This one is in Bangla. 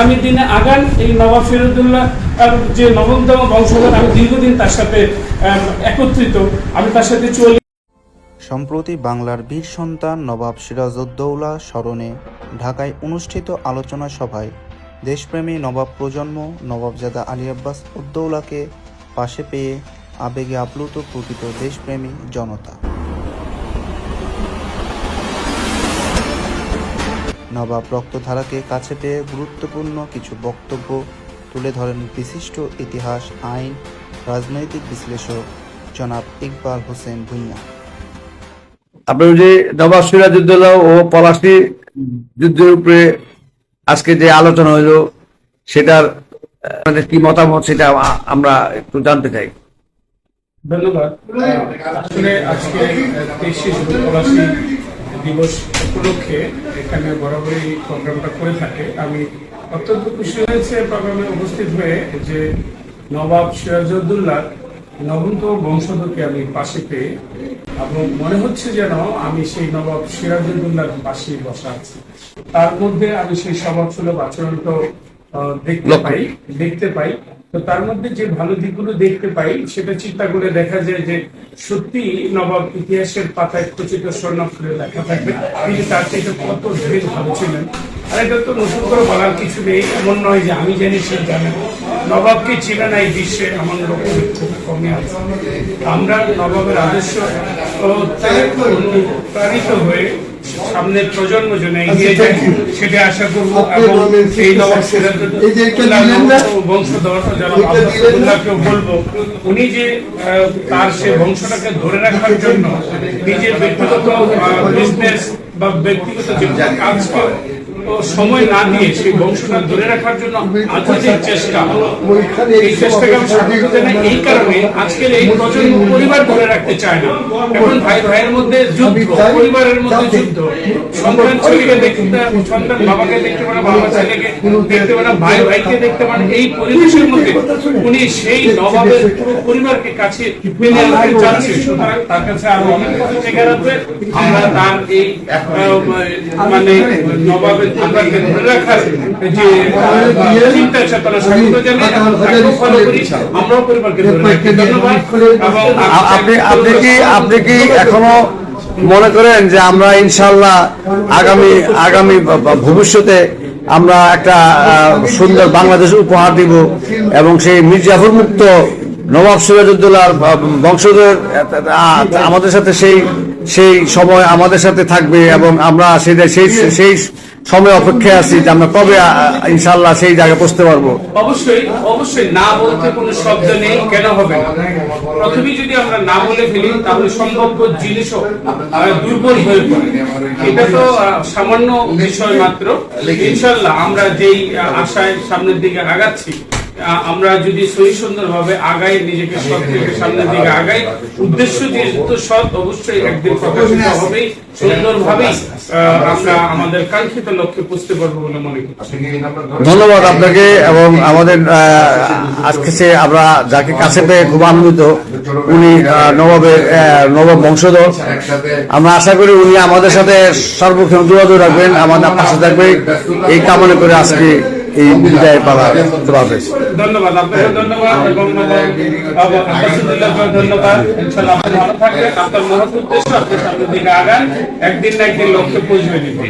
আগামী দিনে আগান এই নবাব আহ, যে নবমতম বংশধর আমি দীর্ঘদিন তার সাথে একত্রিত। আমি তার সাথে চলি। সম্প্রতি বাংলার বীর সন্তান নবাব সিরাজউদ্দৌলা স্মরণে ঢাকায় অনুষ্ঠিত আলোচনা সভায় দেশপ্রেমী নবাব প্রজন্ম নবাবজাদা আলী আব্বাস উদ্দৌলাকে পাশে পেয়ে আবেগে আপ্লুত প্রকৃত দেশপ্রেমী জনতা। নবাব রক্তধারাকে কাছে পেয়ে গুরুত্বপূর্ণ কিছু বক্তব্য তুলে ধরেন বিশিষ্ট ইতিহাস আইন রাজনৈতিক বিশ্লেষক জনাব ইকবাল হোসেন ভুঁইয়া। আপনার যে নবাব সিরাজউদ্দৌলা ও পলাশী যুদ্ধের উপরে আজকে যে আলোচনা হলো সেটার আপনাদের কি মতামত সেটা আমরা একটু জানতে চাই। ধন্যবাদ। আসলে আজকে তেইশে জুন পলাশী দিবস উপলক্ষে এখানে বরাবরই প্রোগ্রামটা করে থাকে। আমি অত্যন্ত খুশি হয়েছে প্রোগ্রামে উপস্থিত হয়ে যে নবাব সিরাজউদ্দৌলার নবমতম বংশধরকে আমি পাশে পেয়ে এবং মনে হচ্ছে যেন আমি সেই নবাব সিরাজউদ্দৌলার পাশে বসা আছি। তার মধ্যে আমি সেই স্বভাব সুলভ আচরণ তো আহ, দেখতে পাই দেখতে পাই। তো তার মধ্যে যে ভালো দিকগুলো দেখতে পাই সেটা চিন্তা করে দেখা যায় যে সত্যি নবাব ইতিহাসের পাতায় খচিত স্বর্ণাক্ষরে লেখা থাকবে। তিনি তার থেকে কত ধীরে ভালো ছিলেন? আর এটা তো নতুন করে বলার কিছু নেই। এমন নয় যে আমি জানি সে জানেন নবাবকে ছিল না এই বিশ্বে? এমন লোক খুব কমই আছে। আমরা নবাবের আদর্শ অনুপ্রাণিত হয়ে সামনের প্রজন্ম জন্য এগিয়ে যায় সেটা আশা করব এবং এই বংশধর বলব উনি যে তার সে বংশটাকে ধরে রাখার জন্য নিজের ব্যক্তিগত বিজনেস বা ব্যক্তিগত কাজ করে সময় না দিয়ে সেই বংশটা ধরে রাখার জন্য আজকের চেষ্টা। এই চেষ্টাকে আমি স্বাগত জানাই এই কারণে আজকের এই প্রজন্ম পরিবার ধরে রাখতে চায় না। এখন ভাই ভাইয়ের মধ্যে যুদ্ধ, পরিবারের মধ্যে যুদ্ধ। সন্তান ছেলেকে দেখতে, সন্তান বাবাকে দেখতে পারে, বাবা ছেলেকে দেখতে পারে, ভাই ভাইকে দেখতে পারে। এই পরিবেশের মধ্যে উনি সেই নবাবের পুরো পরিবারকে কাছে পেলে আনতে চাচ্ছে। সুতরাং তার কাছে আরও অনেক কিছু শেখার আছে। আমরা তার এই মানে নবাবের আপনি কি আপনি কি এখনও মনে করেন যে আমরা ইনশাল্লাহ আগামী আগামী ভবিষ্যতে আমরা একটা সুন্দর বাংলাদেশ উপহার দিব এবং সেই মির্জাফর মুক্ত নবাব সিরাজউদ্দৌলার বংশধর আমাদের সাথে সেই সেই সময় আমাদের সাথে থাকবে এবং আমরা সেটা সেই সেই সময় অপেক্ষায় আছি যে আমরা কবে ইনশাল্লাহ সেই জায়গায় পৌঁছতে পারব। অবশ্যই অবশ্যই না বলতে কোনো শব্দ নেই কেন হবে না? প্রথমেই যদি আমরা না বলে ফেলি তাহলে সম্ভাব্য জিনিসও দুর্বল হয়ে পড়ে। এটা তো সামান্য বিষয় মাত্র। ইনশাল্লাহ আমরা যেই আশায় সামনের দিকে আগাচ্ছি আমরা যদি সহি সুন্দরভাবে আগাই, নিজেকে সামনের দিকে আগাই, উদ্দেশ্য যেহেতু সৎ, অবশ্যই একদিন প্রকাশিত হবেই, সুন্দরভাবেই আমরা আমাদের কাঙ্ক্ষিত লক্ষ্যে পুষতে পারব বলে মনে করছি ধন্যবাদ আপনাকে এবং আমাদের আজকে সে আমরা যাকে কাছে পেয়ে খুব আনন্দিত, উনি নবাবের নবাব বংশধর। আমরা আশা করি উনি আমাদের সাথে সর্বক্ষণ যোগাযোগ রাখবেন, আমাদের পাশে থাকবে। এই কামনা করে আজকে এই বিদায় পালা ধন্যবাদ আপনাকে ধন্যবাদ এবং ধন্যবাদ। ইনশাআল্লাহ আপনি ভালো থাকবেন। আপনার মহৎ উদ্দেশ্য আপনি সামনের দিকে আগান। একদিন না একদিন লক্ষ্যে পৌঁছবে দিতে